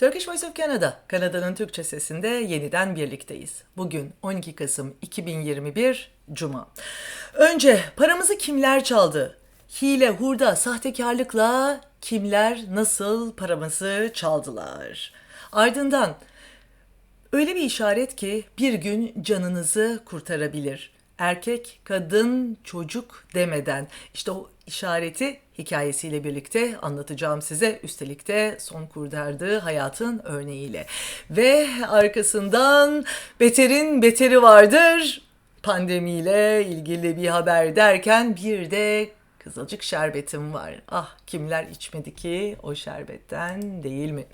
Turkish Voice of Canada, Kanada'nın Türkçe sesinde yeniden birlikteyiz. Bugün 12 Kasım 2021 Cuma. Önce paramızı kimler çaldı? Hile, hurda, sahtekarlıkla kimler nasıl paramızı çaldılar? Ardından öyle bir işaret ki bir gün canınızı kurtarabilir. Erkek, kadın, çocuk demeden işte o işareti hikayesiyle birlikte anlatacağım size. Üstelik de son kurtardığı hayatın örneğiyle. Ve arkasından beterin beteri vardır. Pandemiyle ilgili bir haber derken bir de Kızılcık şerbetim var. Ah kimler içmedi ki o şerbetten değil mi?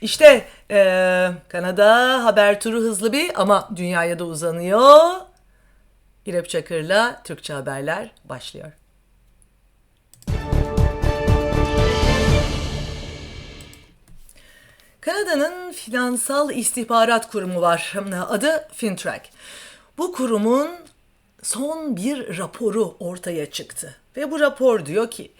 İşte eee, Kanada haber turu hızlı bir ama dünyaya da uzanıyor. İrep Çakır'la Türkçe Haberler başlıyor. Kanada'nın Finansal İstihbarat Kurumu var. Adı Fintrack. Bu kurumun son bir raporu ortaya çıktı. Ve bu rapor diyor ki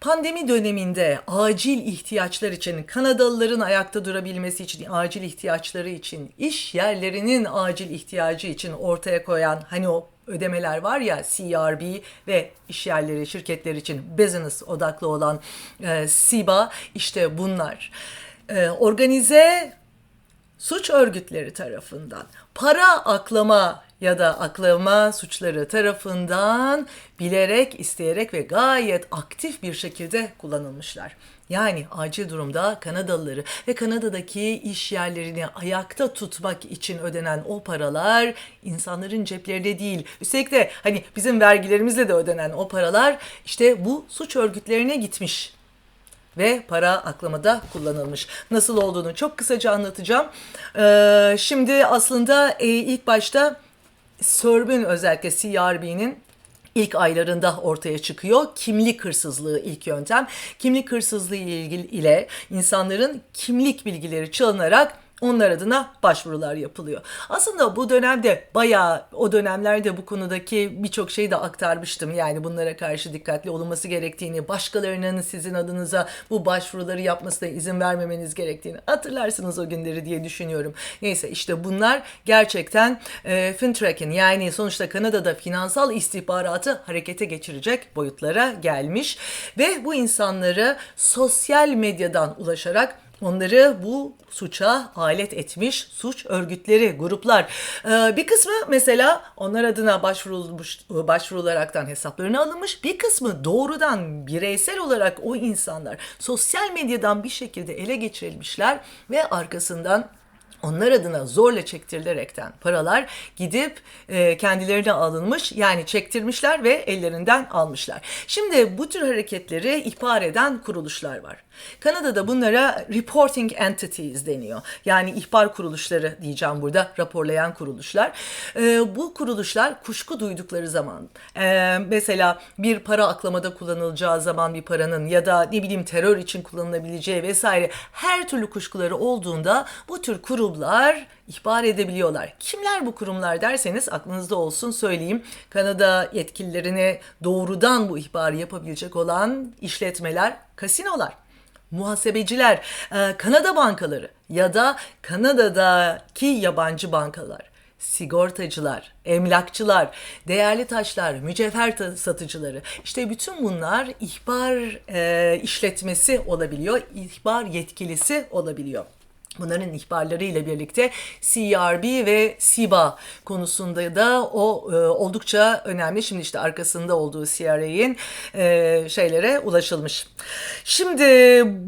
pandemi döneminde acil ihtiyaçlar için Kanadalıların ayakta durabilmesi için acil ihtiyaçları için iş yerlerinin acil ihtiyacı için ortaya koyan hani o ödemeler var ya CRB ve iş yerleri şirketler için business odaklı olan e, SIBA işte bunlar. E, organize suç örgütleri tarafından para aklama ya da aklama suçları tarafından bilerek, isteyerek ve gayet aktif bir şekilde kullanılmışlar. Yani acil durumda Kanadalıları ve Kanada'daki iş yerlerini ayakta tutmak için ödenen o paralar insanların ceplerinde değil. Üstelik de hani bizim vergilerimizle de ödenen o paralar işte bu suç örgütlerine gitmiş ve para aklamada kullanılmış. Nasıl olduğunu çok kısaca anlatacağım. Ee, şimdi aslında e, ilk başta SERB'ün özellikle CRB'nin ilk aylarında ortaya çıkıyor. Kimlik hırsızlığı ilk yöntem. Kimlik hırsızlığı ile ilgili ile insanların kimlik bilgileri çalınarak onlar adına başvurular yapılıyor. Aslında bu dönemde bayağı o dönemlerde bu konudaki birçok şeyi de aktarmıştım. Yani bunlara karşı dikkatli olunması gerektiğini, başkalarının sizin adınıza bu başvuruları yapmasına izin vermemeniz gerektiğini hatırlarsınız o günleri diye düşünüyorum. Neyse işte bunlar gerçekten e, FinTrack'in yani sonuçta Kanada'da finansal istihbaratı harekete geçirecek boyutlara gelmiş ve bu insanları sosyal medyadan ulaşarak Onları bu suça alet etmiş suç örgütleri, gruplar. Ee, bir kısmı mesela onlar adına başvurulmuş, başvurularaktan hesaplarına alınmış. Bir kısmı doğrudan bireysel olarak o insanlar sosyal medyadan bir şekilde ele geçirilmişler ve arkasından onlar adına zorla çektirilerekten paralar gidip e, kendilerine alınmış yani çektirmişler ve ellerinden almışlar. Şimdi bu tür hareketleri ihbar eden kuruluşlar var. Kanada'da bunlara reporting entities deniyor. Yani ihbar kuruluşları diyeceğim burada raporlayan kuruluşlar. E, bu kuruluşlar kuşku duydukları zaman e, mesela bir para aklamada kullanılacağı zaman bir paranın ya da ne bileyim terör için kullanılabileceği vesaire her türlü kuşkuları olduğunda bu tür kurumlar ihbar edebiliyorlar. Kimler bu kurumlar derseniz aklınızda olsun söyleyeyim. Kanada yetkililerine doğrudan bu ihbarı yapabilecek olan işletmeler, kasinolar muhasebeciler, e, Kanada bankaları ya da Kanada'daki yabancı bankalar, sigortacılar, emlakçılar, değerli taşlar, mücevher satıcıları. İşte bütün bunlar ihbar e, işletmesi olabiliyor, ihbar yetkilisi olabiliyor. Bunların ihbarlarıyla birlikte CRB ve SIBA konusunda da o e, oldukça önemli. Şimdi işte arkasında olduğu CRA'in e, şeylere ulaşılmış. Şimdi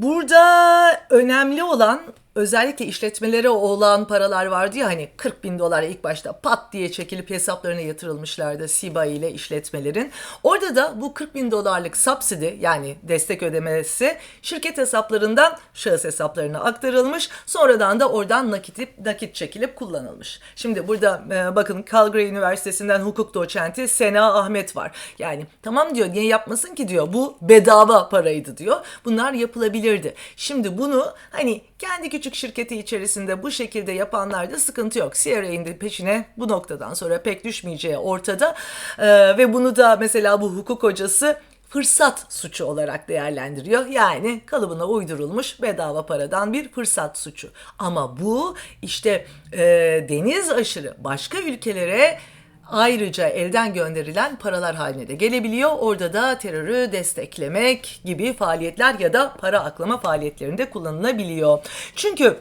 burada önemli olan özellikle işletmelere olan paralar vardı ya hani 40 bin dolar ilk başta pat diye çekilip hesaplarına yatırılmışlardı SIBA ile işletmelerin. Orada da bu 40 bin dolarlık subsidi yani destek ödemesi şirket hesaplarından şahıs hesaplarına aktarılmış. Sonradan da oradan nakit, nakit çekilip kullanılmış. Şimdi burada e, bakın Calgary Üniversitesi'nden hukuk doçenti Sena Ahmet var. Yani tamam diyor niye yapmasın ki diyor bu bedava paraydı diyor. Bunlar yapılabilirdi. Şimdi bunu hani kendi küçük şirketi içerisinde bu şekilde yapanlarda sıkıntı yok. CRA'nin de peşine bu noktadan sonra pek düşmeyeceği ortada. Ee, ve bunu da mesela bu hukuk hocası fırsat suçu olarak değerlendiriyor. Yani kalıbına uydurulmuş bedava paradan bir fırsat suçu. Ama bu işte e, deniz aşırı başka ülkelere ayrıca elden gönderilen paralar haline de gelebiliyor. Orada da terörü desteklemek gibi faaliyetler ya da para aklama faaliyetlerinde kullanılabiliyor. Çünkü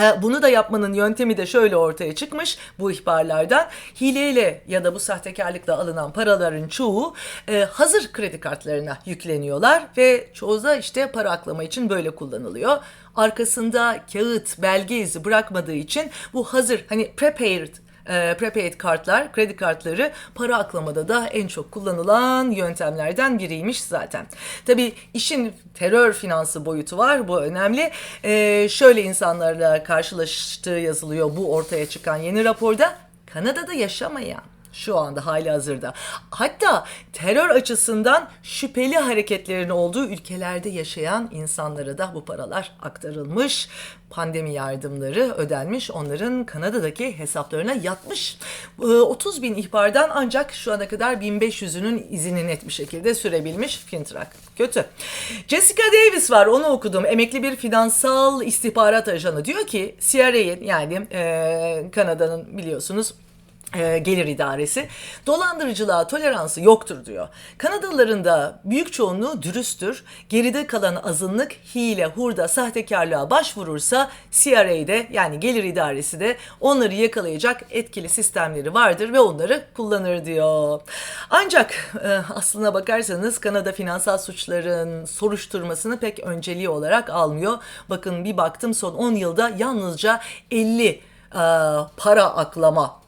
e, bunu da yapmanın yöntemi de şöyle ortaya çıkmış bu ihbarlardan. Hileyle ya da bu sahtekarlıkla alınan paraların çoğu e, hazır kredi kartlarına yükleniyorlar ve çoğu da işte para aklama için böyle kullanılıyor. Arkasında kağıt, belge izi bırakmadığı için bu hazır hani prepared e, prepaid kartlar, kredi kartları para aklamada da en çok kullanılan yöntemlerden biriymiş zaten. Tabii işin terör finansı boyutu var, bu önemli. E, şöyle insanlarla karşılaştığı yazılıyor bu ortaya çıkan yeni raporda. Kanada'da yaşamayan şu anda hali hazırda. Hatta terör açısından şüpheli hareketlerin olduğu ülkelerde yaşayan insanlara da bu paralar aktarılmış. Pandemi yardımları ödenmiş. Onların Kanada'daki hesaplarına yatmış. 30 bin ihbardan ancak şu ana kadar 1500'ünün izini net bir şekilde sürebilmiş Fintrak. Kötü. Jessica Davis var onu okudum. Emekli bir finansal istihbarat ajanı. Diyor ki CRA'in yani e, Kanada'nın biliyorsunuz e, gelir idaresi dolandırıcılığa toleransı yoktur diyor. Kanadalıların da büyük çoğunluğu dürüsttür. Geride kalan azınlık hile, hurda, sahtekarlığa başvurursa CRA'de yani gelir idaresi de onları yakalayacak etkili sistemleri vardır ve onları kullanır diyor. Ancak e, aslına bakarsanız Kanada finansal suçların soruşturmasını pek önceliği olarak almıyor. Bakın bir baktım son 10 yılda yalnızca 50 e, para aklama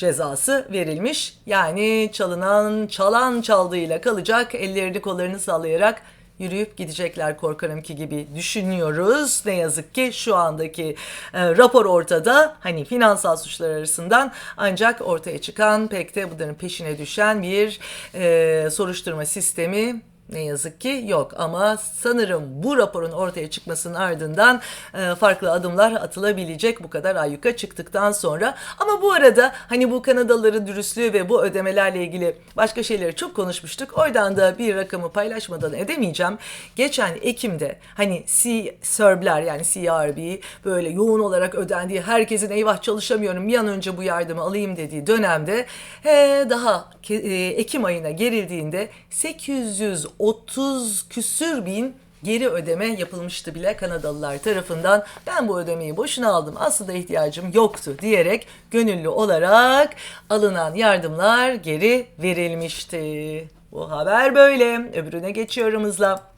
cezası verilmiş. Yani çalınan, çalan çaldığıyla kalacak, ellerini kollarını sallayarak yürüyüp gidecekler korkarım ki gibi düşünüyoruz. Ne yazık ki şu andaki e, rapor ortada. Hani finansal suçlar arasından ancak ortaya çıkan pek de bunların peşine düşen bir e, soruşturma sistemi ne yazık ki yok ama sanırım bu raporun ortaya çıkmasının ardından e, farklı adımlar atılabilecek bu kadar ayyuka çıktıktan sonra. Ama bu arada hani bu Kanadalıların dürüstlüğü ve bu ödemelerle ilgili başka şeyleri çok konuşmuştuk. Oradan da bir rakamı paylaşmadan edemeyeceğim. Geçen Ekim'de hani C-Serb'ler yani CRB böyle yoğun olarak ödendiği herkesin eyvah çalışamıyorum bir an önce bu yardımı alayım dediği dönemde he, daha e, Ekim ayına gerildiğinde 800 30 küsür bin geri ödeme yapılmıştı bile Kanadalılar tarafından. Ben bu ödemeyi boşuna aldım aslında ihtiyacım yoktu diyerek gönüllü olarak alınan yardımlar geri verilmişti. Bu haber böyle. Öbürüne geçiyorum hızla.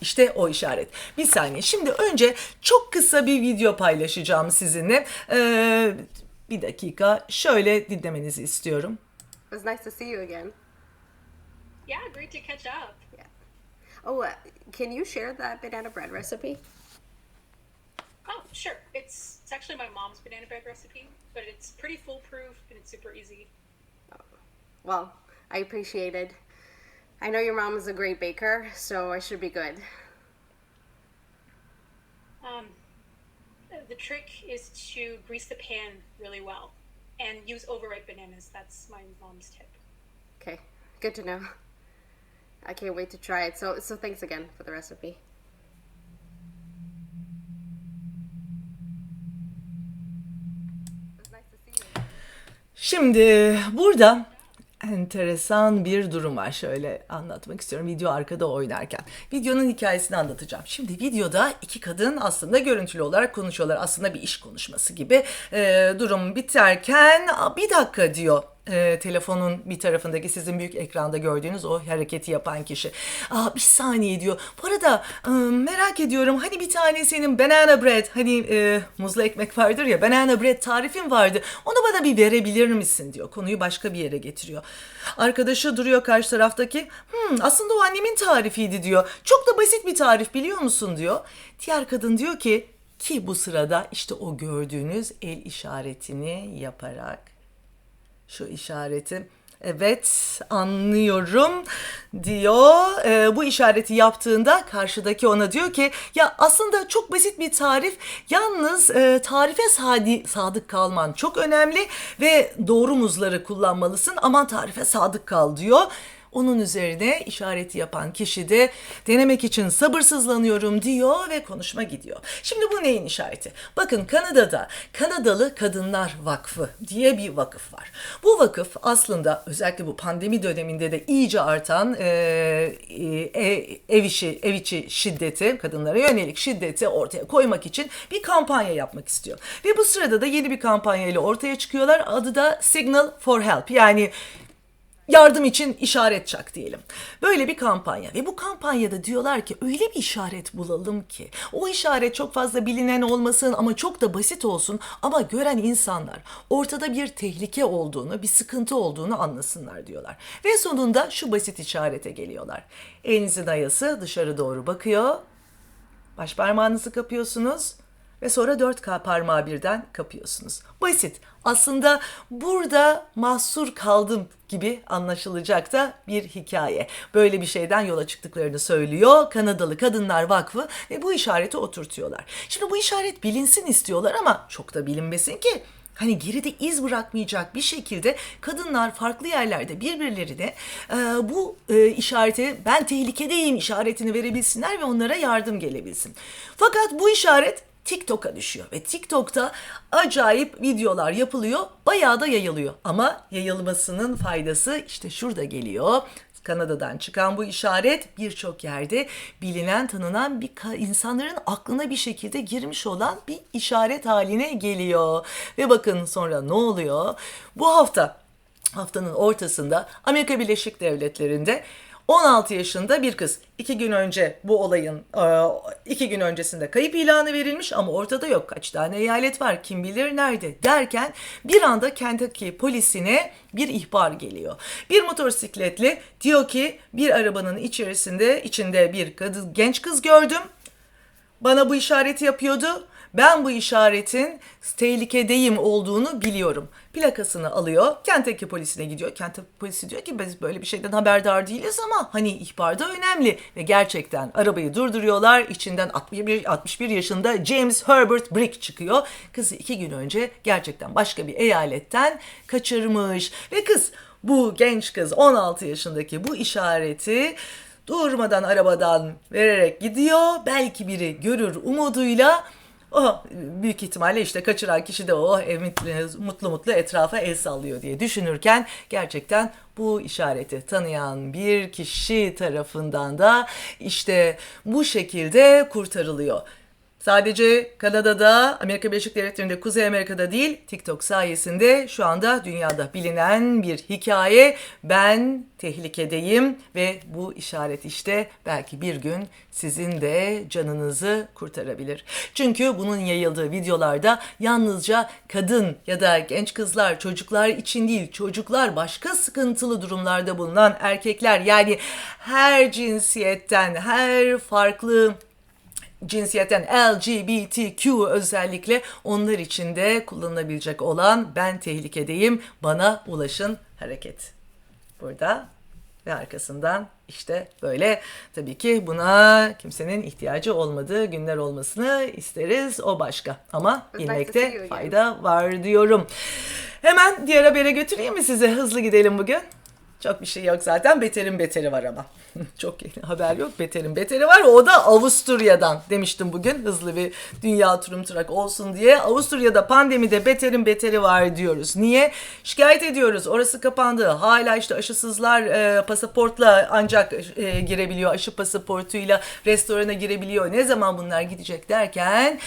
İşte o işaret. Bir saniye. Şimdi önce çok kısa bir video paylaşacağım sizinle. Ee, bir dakika. Şöyle dinlemenizi istiyorum. It was nice to see you again. Yeah, great to catch up. Yeah. Oh, uh, can you share that banana bread recipe? Oh, sure. It's it's actually my mom's banana bread recipe, but it's pretty foolproof and it's super easy. Well, I appreciate it. I know your mom is a great baker, so I should be good. Um, the trick is to grease the pan really well and use overripe bananas. That's my mom's tip. Okay, good to know. I can't wait to try it. So, so thanks again for the recipe. Şimdi burada enteresan bir durum var. Şöyle anlatmak istiyorum video arkada oynarken. Videonun hikayesini anlatacağım. Şimdi videoda iki kadın aslında görüntülü olarak konuşuyorlar. Aslında bir iş konuşması gibi. Ee, durum biterken "Aa, bir dakika diyor e, telefonun bir tarafındaki sizin büyük ekranda gördüğünüz o hareketi yapan kişi. Aa bir saniye diyor. Bu arada e, merak ediyorum hani bir tane senin banana bread hani e, muzlu ekmek vardır ya banana bread tarifin vardı. Onu bana bir verebilir misin diyor. Konuyu başka bir yere getiriyor. Arkadaşı duruyor karşı taraftaki. Hmm, aslında o annemin tarifiydi diyor. Çok da basit bir tarif biliyor musun diyor. Diğer kadın diyor ki ki bu sırada işte o gördüğünüz el işaretini yaparak şu işareti. Evet anlıyorum diyor. Ee, bu işareti yaptığında karşıdaki ona diyor ki ya aslında çok basit bir tarif. Yalnız e, tarife sadi, sadık kalman çok önemli ve doğru muzları kullanmalısın. Aman tarife sadık kal diyor. Onun üzerine işareti yapan kişi de denemek için sabırsızlanıyorum diyor ve konuşma gidiyor. Şimdi bu neyin işareti? Bakın Kanada'da Kanadalı Kadınlar Vakfı diye bir vakıf var. Bu vakıf aslında özellikle bu pandemi döneminde de iyice artan e, e, ev işi ev içi şiddeti, kadınlara yönelik şiddeti ortaya koymak için bir kampanya yapmak istiyor. Ve bu sırada da yeni bir kampanya ile ortaya çıkıyorlar. Adı da Signal for Help. Yani yardım için işaret çak diyelim. Böyle bir kampanya ve bu kampanyada diyorlar ki öyle bir işaret bulalım ki o işaret çok fazla bilinen olmasın ama çok da basit olsun ama gören insanlar ortada bir tehlike olduğunu, bir sıkıntı olduğunu anlasınlar diyorlar. Ve sonunda şu basit işarete geliyorlar. Elinizin ayası dışarı doğru bakıyor. Baş parmağınızı kapıyorsunuz ve sonra dört ka- parmağı birden kapıyorsunuz. Basit. Aslında burada mahsur kaldım gibi anlaşılacak da bir hikaye. Böyle bir şeyden yola çıktıklarını söylüyor Kanadalı Kadınlar Vakfı ve bu işareti oturtuyorlar. Şimdi bu işaret bilinsin istiyorlar ama çok da bilinmesin ki hani geride iz bırakmayacak bir şekilde kadınlar farklı yerlerde birbirlerine e, bu e, işareti ben tehlikedeyim işaretini verebilsinler ve onlara yardım gelebilsin. Fakat bu işaret TikTok'a düşüyor ve TikTok'ta acayip videolar yapılıyor, bayağı da yayılıyor. Ama yayılmasının faydası işte şurada geliyor. Kanada'dan çıkan bu işaret birçok yerde bilinen, tanınan bir insanların aklına bir şekilde girmiş olan bir işaret haline geliyor. Ve bakın sonra ne oluyor? Bu hafta haftanın ortasında Amerika Birleşik Devletleri'nde 16 yaşında bir kız. iki gün önce bu olayın e, iki gün öncesinde kayıp ilanı verilmiş ama ortada yok. Kaç tane eyalet var kim bilir nerede derken bir anda Kentucky polisine bir ihbar geliyor. Bir motosikletli diyor ki bir arabanın içerisinde içinde bir kadın, genç kız gördüm. Bana bu işareti yapıyordu. Ben bu işaretin tehlikedeyim olduğunu biliyorum. Plakasını alıyor. Kentucky polisine gidiyor. Kentucky polisi diyor ki biz böyle bir şeyden haberdar değiliz ama hani ihbar da önemli. Ve gerçekten arabayı durduruyorlar. İçinden 61, 61 yaşında James Herbert Brick çıkıyor. Kızı iki gün önce gerçekten başka bir eyaletten kaçırmış. Ve kız bu genç kız 16 yaşındaki bu işareti durmadan arabadan vererek gidiyor. Belki biri görür umuduyla o büyük ihtimalle işte kaçıran kişi de o mutlu mutlu etrafa el sallıyor diye düşünürken gerçekten bu işareti tanıyan bir kişi tarafından da işte bu şekilde kurtarılıyor. Sadece Kanada'da, Amerika Birleşik Devletleri'nde, Kuzey Amerika'da değil, TikTok sayesinde şu anda dünyada bilinen bir hikaye. Ben tehlikedeyim ve bu işaret işte belki bir gün sizin de canınızı kurtarabilir. Çünkü bunun yayıldığı videolarda yalnızca kadın ya da genç kızlar, çocuklar için değil, çocuklar başka sıkıntılı durumlarda bulunan erkekler yani her cinsiyetten, her farklı cinsiyetten LGBTQ özellikle onlar için de kullanılabilecek olan ben tehlikedeyim bana ulaşın hareket. Burada ve arkasından işte böyle tabii ki buna kimsenin ihtiyacı olmadığı günler olmasını isteriz o başka ama bilmekte fayda var diyorum. Hemen diğer habere götüreyim mi size hızlı gidelim bugün. Çok bir şey yok zaten. Beterin beteri var ama. Çok yeni haber yok. Beterin beteri var. O da Avusturya'dan demiştim bugün. Hızlı bir dünya turum turak olsun diye. Avusturya'da pandemide beterin beteri var diyoruz. Niye? Şikayet ediyoruz. Orası kapandı. Hala işte aşısızlar e, pasaportla ancak e, girebiliyor. Aşı pasaportuyla restorana girebiliyor. Ne zaman bunlar gidecek derken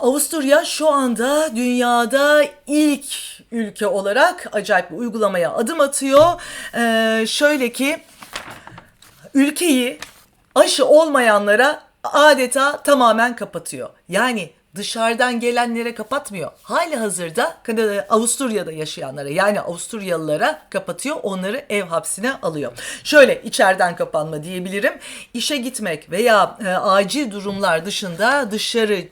Avusturya şu anda dünyada ilk ülke olarak acayip bir uygulamaya adım atıyor. Ee, şöyle ki ülkeyi aşı olmayanlara adeta tamamen kapatıyor. Yani dışarıdan gelenlere kapatmıyor. Hali hazırda Kanada, Avusturya'da yaşayanlara yani Avusturyalılara kapatıyor. Onları ev hapsine alıyor. Şöyle içeriden kapanma diyebilirim. İşe gitmek veya e, acil durumlar dışında dışarı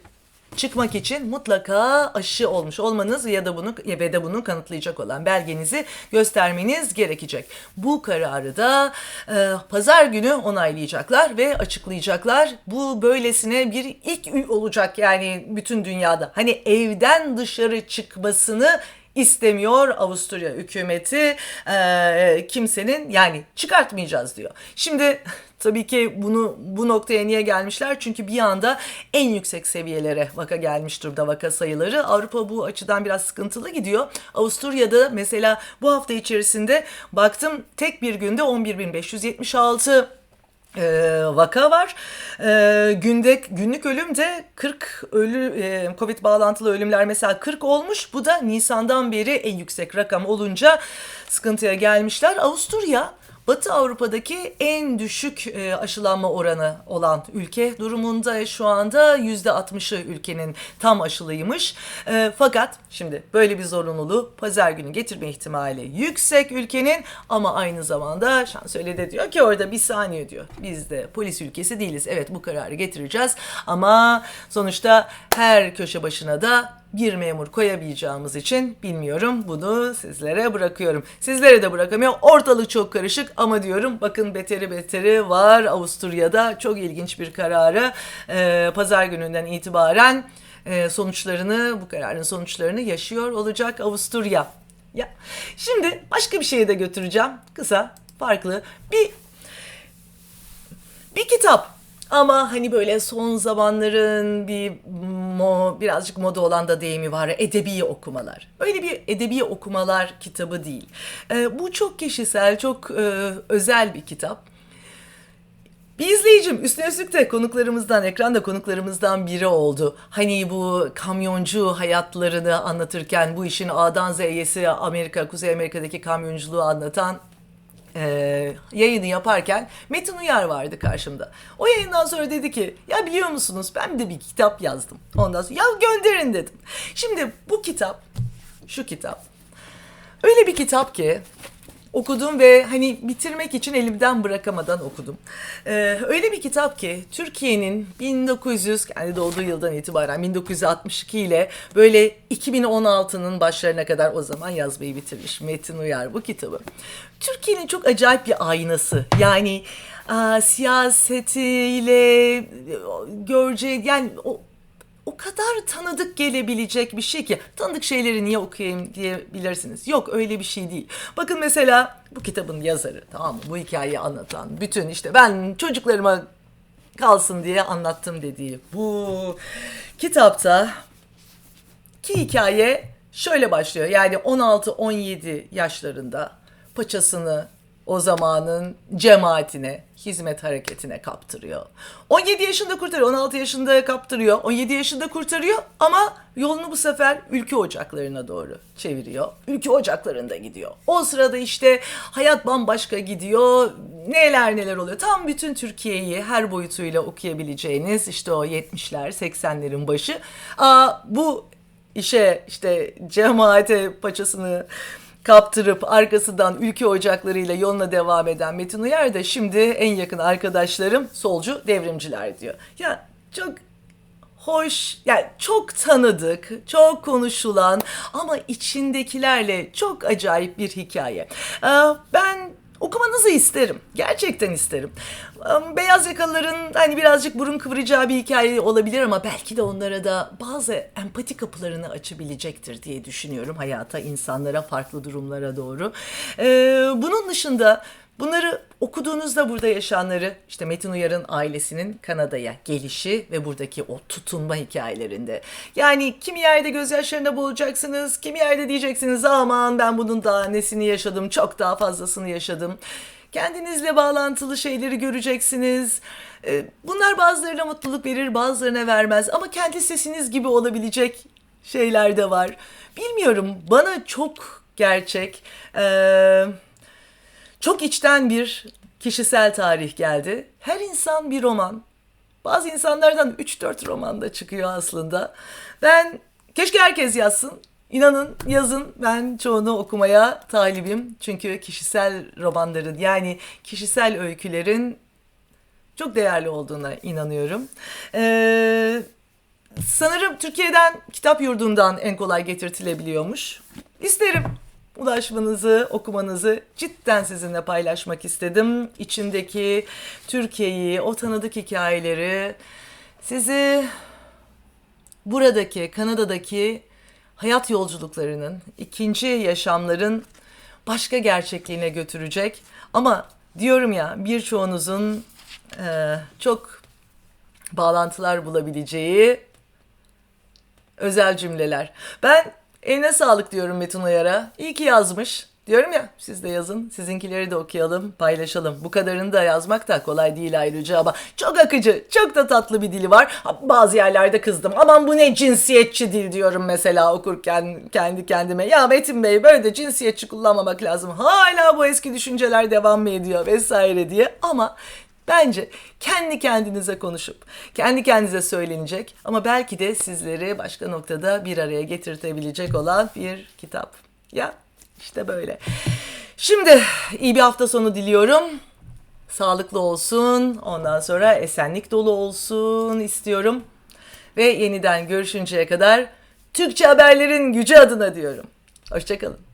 çıkmak için mutlaka aşı olmuş olmanız ya da bunu ya da bunu kanıtlayacak olan belgenizi göstermeniz gerekecek. Bu kararı da e, pazar günü onaylayacaklar ve açıklayacaklar. Bu böylesine bir ilk olacak yani bütün dünyada. Hani evden dışarı çıkmasını istemiyor Avusturya hükümeti e, kimsenin yani çıkartmayacağız diyor. Şimdi tabii ki bunu bu noktaya niye gelmişler? Çünkü bir anda en yüksek seviyelere vaka gelmiş durumda vaka sayıları. Avrupa bu açıdan biraz sıkıntılı gidiyor. Avusturya'da mesela bu hafta içerisinde baktım tek bir günde 11.576 e, vaka var. E, günde günlük ölüm de 40 ölü e, Covid bağlantılı ölümler mesela 40 olmuş. Bu da Nisan'dan beri en yüksek rakam olunca sıkıntıya gelmişler. Avusturya Batı Avrupa'daki en düşük e, aşılanma oranı olan ülke durumunda şu anda yüzde 60'ı ülkenin tam aşılıymış. E, fakat şimdi böyle bir zorunluluğu pazar günü getirme ihtimali yüksek ülkenin ama aynı zamanda şansölye de diyor ki orada bir saniye diyor. Biz de polis ülkesi değiliz. Evet bu kararı getireceğiz ama sonuçta her köşe başına da bir memur koyabileceğimiz için bilmiyorum bunu sizlere bırakıyorum. Sizlere de bırakamıyorum. Ortalık çok karışık ama diyorum bakın beteri beteri var Avusturya'da çok ilginç bir kararı e, pazar gününden itibaren e, sonuçlarını bu kararın sonuçlarını yaşıyor olacak Avusturya. Ya şimdi başka bir şeye de götüreceğim kısa farklı bir bir kitap ama hani böyle son zamanların bir mo, birazcık moda olan da deyimi var. Edebi okumalar. Öyle bir edebi okumalar kitabı değil. Ee, bu çok kişisel, çok e, özel bir kitap. Bir izleyicim üstüne üstlük de konuklarımızdan, ekranda konuklarımızdan biri oldu. Hani bu kamyoncu hayatlarını anlatırken bu işin A'dan Z'yesi Amerika, Kuzey Amerika'daki kamyonculuğu anlatan e, yayını yaparken Metin Uyar vardı karşımda. O yayından sonra dedi ki ya biliyor musunuz ben de bir kitap yazdım. Ondan sonra ya gönderin dedim. Şimdi bu kitap, şu kitap öyle bir kitap ki okudum ve hani bitirmek için elimden bırakamadan okudum. Ee, öyle bir kitap ki Türkiye'nin 1900 kendi doğduğu yıldan itibaren 1962 ile böyle 2016'nın başlarına kadar o zaman yazmayı bitirmiş Metin Uyar bu kitabı. Türkiye'nin çok acayip bir aynası. Yani a, siyasetiyle göreceği yani o o kadar tanıdık gelebilecek bir şey ki tanıdık şeyleri niye okuyayım diyebilirsiniz. Yok öyle bir şey değil. Bakın mesela bu kitabın yazarı tamam mı? Bu hikayeyi anlatan bütün işte ben çocuklarıma kalsın diye anlattım dediği bu kitapta ki hikaye şöyle başlıyor. Yani 16-17 yaşlarında paçasını o zamanın cemaatine, hizmet hareketine kaptırıyor. 17 yaşında kurtarıyor, 16 yaşında kaptırıyor, 17 yaşında kurtarıyor ama yolunu bu sefer ülke ocaklarına doğru çeviriyor. Ülke ocaklarında gidiyor. O sırada işte hayat bambaşka gidiyor. Neler neler oluyor. Tam bütün Türkiye'yi her boyutuyla okuyabileceğiniz işte o 70'ler, 80'lerin başı. Aa, bu işe işte cemaate paçasını kaptırıp arkasından ülke ocaklarıyla yoluna devam eden Metin Uyar da şimdi en yakın arkadaşlarım solcu devrimciler diyor. Ya çok hoş, yani çok tanıdık, çok konuşulan ama içindekilerle çok acayip bir hikaye. Ee, Ben okumanızı isterim. Gerçekten isterim. Beyaz yakalıların hani birazcık burun kıvıracağı bir hikaye olabilir ama belki de onlara da bazı empati kapılarını açabilecektir diye düşünüyorum hayata, insanlara, farklı durumlara doğru. Ee, bunun dışında Bunları okuduğunuzda burada yaşanları işte Metin Uyar'ın ailesinin Kanada'ya gelişi ve buradaki o tutunma hikayelerinde. Yani kimi yerde gözyaşlarında boğulacaksınız, kimi yerde diyeceksiniz aman ben bunun daha nesini yaşadım, çok daha fazlasını yaşadım. Kendinizle bağlantılı şeyleri göreceksiniz. Ee, bunlar bazılarına mutluluk verir, bazılarına vermez ama kendi sesiniz gibi olabilecek şeyler de var. Bilmiyorum bana çok gerçek... Ee, çok içten bir kişisel tarih geldi. Her insan bir roman. Bazı insanlardan 3-4 roman da çıkıyor aslında. Ben keşke herkes yazsın. İnanın yazın ben çoğunu okumaya talibim. Çünkü kişisel romanların yani kişisel öykülerin çok değerli olduğuna inanıyorum. Ee, sanırım Türkiye'den kitap yurdundan en kolay getirtilebiliyormuş. İsterim ulaşmanızı, okumanızı cidden sizinle paylaşmak istedim. İçindeki Türkiye'yi, o tanıdık hikayeleri sizi buradaki, Kanada'daki hayat yolculuklarının, ikinci yaşamların başka gerçekliğine götürecek. Ama diyorum ya birçoğunuzun e, çok bağlantılar bulabileceği özel cümleler. Ben eline sağlık diyorum Metin Uyar'a. İyi ki yazmış. Diyorum ya siz de yazın. Sizinkileri de okuyalım, paylaşalım. Bu kadarını da yazmak da kolay değil ayrıca ama çok akıcı, çok da tatlı bir dili var. Bazı yerlerde kızdım. Aman bu ne cinsiyetçi dil diyorum mesela okurken kendi kendime. Ya Metin Bey böyle de cinsiyetçi kullanmamak lazım. Hala bu eski düşünceler devam mı ediyor vesaire diye. Ama Bence kendi kendinize konuşup, kendi kendinize söylenecek ama belki de sizleri başka noktada bir araya getirtebilecek olan bir kitap. Ya işte böyle. Şimdi iyi bir hafta sonu diliyorum. Sağlıklı olsun, ondan sonra esenlik dolu olsun istiyorum. Ve yeniden görüşünceye kadar Türkçe haberlerin gücü adına diyorum. Hoşçakalın.